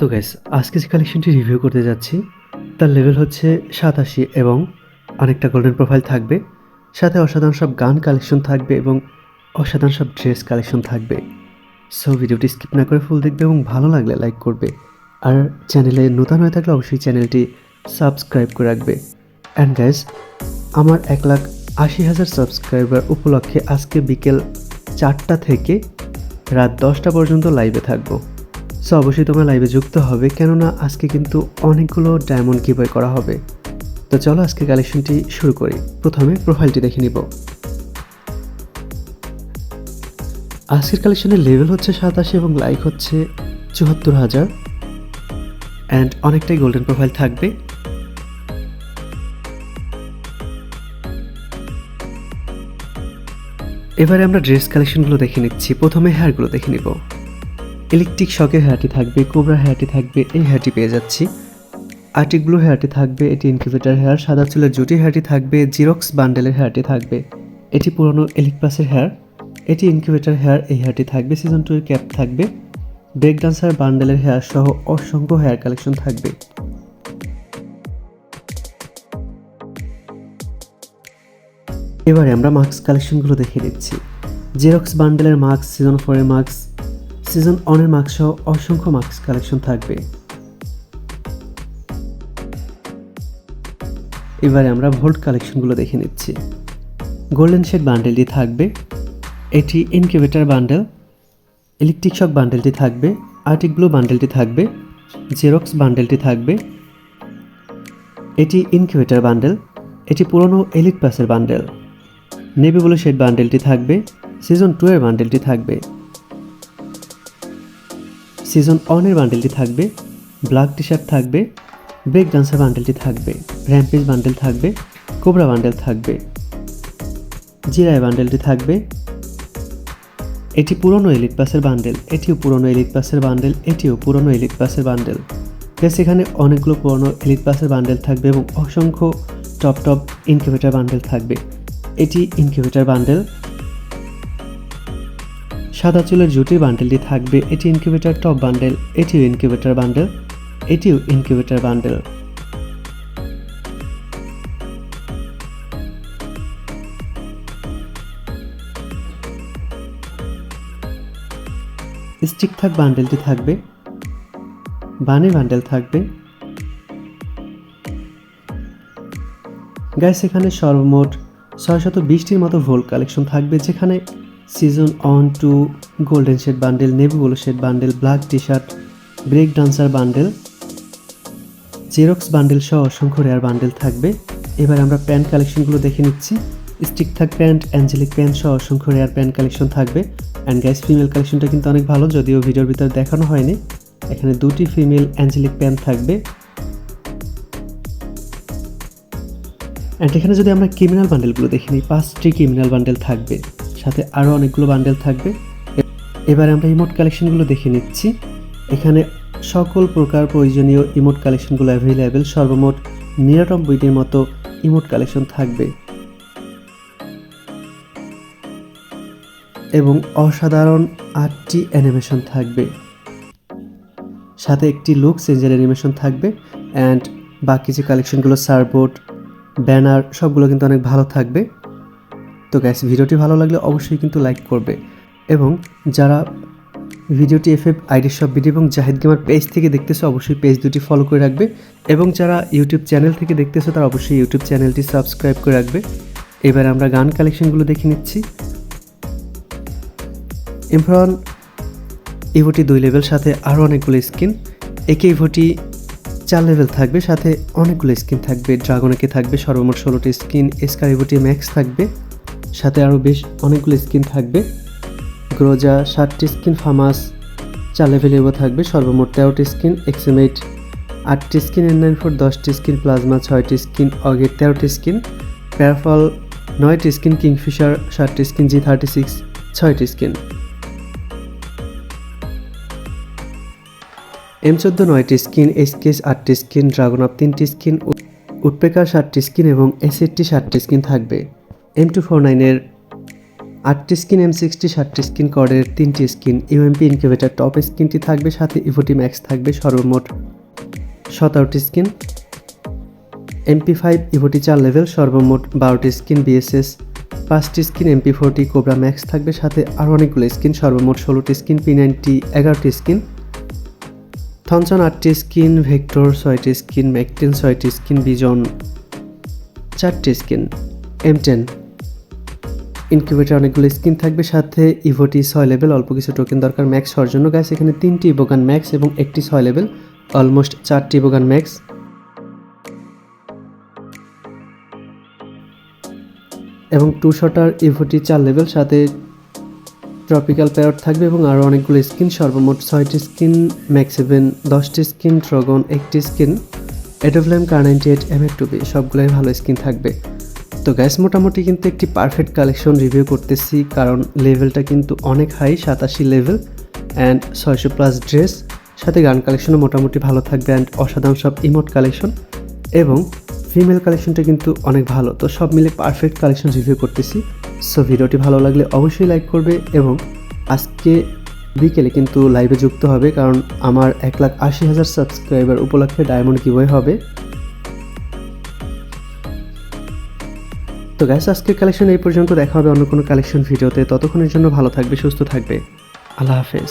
তো গ্যাস আজকে যে কালেকশনটি রিভিউ করতে যাচ্ছি, তার লেভেল হচ্ছে সাতাশি এবং অনেকটা গোল্ডেন প্রোফাইল থাকবে। সাথে অসাধারণ সব গান কালেকশন থাকবে এবং অসাধারণ সব ড্রেস কালেকশন থাকবে। সো ভিডিওটি স্কিপ না করে ফুল দেখবে এবং ভালো লাগলে লাইক করবে। আর চ্যানেলে নতুন হয়ে থাকলে অবশ্যই চ্যানেলটি সাবস্ক্রাইব করে রাখবে। অ্যান্ড গ্যাস আমার এক লাখ আশি হাজার সাবস্ক্রাইবার উপলক্ষে আজকে বিকেল চারটা থেকে রাত দশটা পর্যন্ত লাইভে থাকব। সো অবশ্যই তোমরা লাইভে যুক্ত হবে, কেননা আজকে কিন্তু অনেকগুলো ডায়মন্ড গিভওয়ে করা হবে। তো চলো আজকে কালেকশনটি শুরু করি। প্রথমে প্রোফাইলটি দেখে নিব। আজকের কালেকশনের লেভেল হচ্ছে সাতাশি এবং লাইক হচ্ছে চুয়াত্তর হাজার। অ্যান্ড অনেকটাই গোল্ডেন প্রোফাইল থাকবে। এবারে আমরা ড্রেস কালেকশনগুলো দেখে নিচ্ছি। প্রথমে হেয়ারগুলো দেখে নিব। ইলেকট্রিক শকের হেয়ারটি থাকবে, কোবরা হেয়ারটি থাকবে, এই হেয়ারটি পেয়ে যাচ্ছি। আর্টিক ব্লু হেয়ারটি থাকবে, এটি ইনকিউবেটার হেয়ার সাদা চুলের জুটি হেয়ারটি থাকবে, জিরক্স বান্ডেলের হেয়ারটি থাকবে। এটি পুরনো এলিক প্লাসের হেয়ার এটি ইনকিউবেটার হেয়ার এই হেয়ারটি থাকবে। সিজন টু এর ক্যাপ থাকবে ব্রেক ডান্সার বান্ডেলের হেয়ার সহ অসংখ্য হেয়ার কালেকশন থাকবে। এবারে আমরা মাস্ক কালেকশনগুলো দেখে নিচ্ছি। জেরক্স বান্ডেলের মাস্ক সিজন ফোরের মাস্ক সিজন অনের মাস্ক সহ অসংখ্য মাস্ক কালেকশন থাকবে। এবারে আমরা ভোল্ট কালেকশনগুলো দেখে নিচ্ছি। গোল্ডেন শেড বান্ডেলটি থাকবে। এটি ইনকিউবেটার বান্ডেল ইলেকট্রিক শক বান্ডেলটি থাকবে আর্টিক ব্লু বান্ডেলটি থাকবে জেরক্স বান্ডেলটি থাকবে। এটি ইনকিউবেটার বান্ডেল এটি পুরনো এলিট প্লাসের বান্ডেল নেভি ব্লু শেড বান্ডেলটি থাকবে সিজন টু এর বান্ডেলটি থাকবে। সিজন অনের বান্ডেলটি থাকবে ব্ল্যাক টি শার্ট থাকবে ব্রেক ডান্সার বান্ডেলটি থাকবে র্যাম্পেজ বান্ডেল থাকবে কোবরা বান্ডেল থাকবে জিরায় বান্ডেলটি থাকবে। এটি পুরনো এলিট পাসের বান্ডেল এটিও পুরনো এলিট পাসের বান্ডেল এটিও পুরনো এলিট পাসের বান্ডেল বেশ এখানে অনেকগুলো পুরনো এলিট পাসের বান্ডেল থাকবে এবং অসংখ্য টপ টপ ইনকিউবেটার বান্ডেল থাকবে। এটি ইনকিউবেটার বান্ডেল সাদা চুলের জুটি বান্ডেলটি থাকবে। এটি ইনকিউবেটার টপ বান্ডেল, এটিও ইনকিউবেটার বান্ডেল, এটিও ইনকিউবেটার বান্ডেল। স্টিক থাক বান্ডেলটি থাকবে। বানি বান্ডেল থাকবে। গ্যাস এখানে সর্বমোট ছয়শত বিশটির মতো ভোল কালেকশন থাকবে, যেখানে season one two golden shade bundle নেভিগুলো shade bundle black T shirt break dancer bundle xerox bundle সহ অসংখ্য রেয়ার বান্ডেল থাকবে। এবার আমরা প্যান্ট কালেকশনগুলো দেখে নিচ্ছি। স্টিক থাক প্যান্ট অ্যাঞ্জেলিক প্যান্ট সহ অসংখ্য রেয়ার প্যান্ট কালেকশন থাকবে। অ্যান্ড গ্যাস ফিমেল কালেকশনটা কিন্তু অনেক ভালো, যদিও ভিডিওর ভিতরে দেখানো হয়নি। এখানে দুটি ফিমেল অ্যাঞ্জেলিক প্যান্ট থাকবে। অ্যান্ড এখানে যদি আমরা ক্রিমিনাল বান্ডেলগুলো দেখে নিই, পাঁচটি ক্রিমিনাল বান্ডেল থাকবে। সাথে আরও অনেকগুলো বান্ডেল থাকবে। এবারে আমরা ইমোট কালেকশনগুলো দেখে নিচ্ছি। এখানে সকল প্রকার প্রয়োজনীয় ইমোট কালেকশনগুলো অ্যাভেলেবেল সর্বমোট নিরানব্বইটির মতো ইমোট কালেকশন থাকবে। এবং অসাধারণ আটটি অ্যানিমেশন থাকবে। সাথে একটি লুক চেঞ্জের অ্যানিমেশন থাকবে অ্যান্ড বাকি যে কালেকশনগুলো সারবোর্ড ব্যানার সবগুলো কিন্তু অনেক ভালো থাকবে। তো গ্যাস ভিডিওটি ভালো লাগলে অবশ্যই কিন্তু লাইক করবে। এবং যারা ভিডিওটি এফ এফ আইডি সব ভিডিও এবং জাহিদ গেমার পেজ থেকে দেখতেছো, অবশ্যই পেজ দুটি ফলো করে রাখবে। এবং যারা ইউটিউব চ্যানেল থেকে দেখতেছো, তারা অবশ্যই ইউটিউব চ্যানেলটি সাবস্ক্রাইব করে রাখবে। এবার আমরা গান কালেকশনগুলো দেখে নিচ্ছি। ইমরান, ইভোটি দুই লেভেল সাথে আরও অনেকগুলো স্কিন একে ইভোটি চার লেভেল থাকবে, সাথে অনেকগুলো স্কিন থাকবে। ড্রাগনেকে থাকবে, সর্বমোট ষোলোটি স্কিন এসকার ইভোটি ম্যাক্স থাকবে। সাথে আরও বেশ অনেকগুলো স্কিন থাকবে। গ্রোজা ষাটটি স্কিন ফামাস লেভেল ইভো থাকবে। সর্বমোট তেরোটি স্কিন এক্সএমএইট আটটি স্কিন এন নাইন ফোর দশটি স্কিন প্লাজমা ছয়টি স্কিন অগেট তেরোটি স্কিন প্যারাফল নয়টি স্কিন কিংফিশার ষাটটি স্কিন জি থার্টি সিক্স ছয়টি স্কিন এম চোদ্দ নয়টি স্কিন এসকেস আটটি স্কিন ড্রাগন আপ তিনটি স্কিন উডপেকার ষাটটি স্কিন এবং এসএটটি ষাটটি স্কিন থাকবে। এম টু ফোর নাইনের আটটি স্কিন এম সিক্সটি ষাটটি স্কিন কর্ডের তিনটি স্কিন ইউএমপি ইনকিউবেটার টপ স্কিনটি থাকবে, সাথে ইভোটি ম্যাক্স থাকবে সর্বমোট সতেরোটি স্কিন। এমপি ফাইভ ইভোটি চার লেভেল সর্বমোট বারোটি স্কিন বিএসএস পাঁচটি skin MP forty cobra max থাকবে, সাথে আরও অনেকগুলো স্কিন, সর্বমোট ষোলোটি স্কিন পি নাইনটি এগারোটি স্কিন। থনসন আটটি স্কিন ভেক্টর ছয়টি স্কিন ম্যাকটিন ছয়টি স্কিন বিজন চারটি স্কিন। এম টেন ইনকিউবেটার অনেকগুলো স্কিন থাকবে, সাথে ইভোটি ছয় লেভেল অল্প কিছু টোকেন দরকার ম্যাক্স হওয়ার জন্য। গাছ এখানে তিনটি ইভোগান ম্যাক্স এবং একটি ছয় লেভেল অলমোস্ট চারটি ইভোগান ম্যাক্স এবং টু শটার ইভোটি চার লেভেল সাথে ট্রপিক্যাল প্যারট থাকবে এবং আরও অনেকগুলো স্কিন সর্বমোট ছয়টি স্কিন ম্যাক্স ম্যাক্সিভেন দশটি স্কিন ট্রগন একটি skin এডোফ্লেম kar ninety eight M two B সবগুলোই ভালো স্কিন থাকবে। তো গ্যাস মোটামুটি কিন্তু একটি পারফেক্ট কালেকশন রিভিউ করতেছি, কারণ লেভেলটা কিন্তু অনেক হাই সাতাশি লেভেল অ্যান্ড ছয়শো প্লাস ড্রেস সাথে গান কালেকশনও মোটামুটি ভালো থাকবে অ্যান্ড অসাধারণ সব ইমোট কালেকশন এবং ফিমেল কালেকশনটা কিন্তু অনেক ভালো। তো সব মিলে পারফেক্ট কালেকশন রিভিউ করতেছি। সো ভিডিওটি ভালো লাগলে অবশ্যই লাইক করবে এবং আজকে বিকেলে কিন্তু লাইভে যুক্ত হবে, কারণ আমার এক লাখ আশি হাজার সাবস্ক্রাইবার উপলক্ষে ডায়মন্ড কিবই হবে। তো গ্যাস আজকের কালেকশন এই পর্যন্ত। দেখা হবে অন্য কোনো কালেকশন ভিডিওতে ততক্ষণের জন্য ভালো থাকবে, সুস্থ থাকবে। আল্লাহ হাফেজ।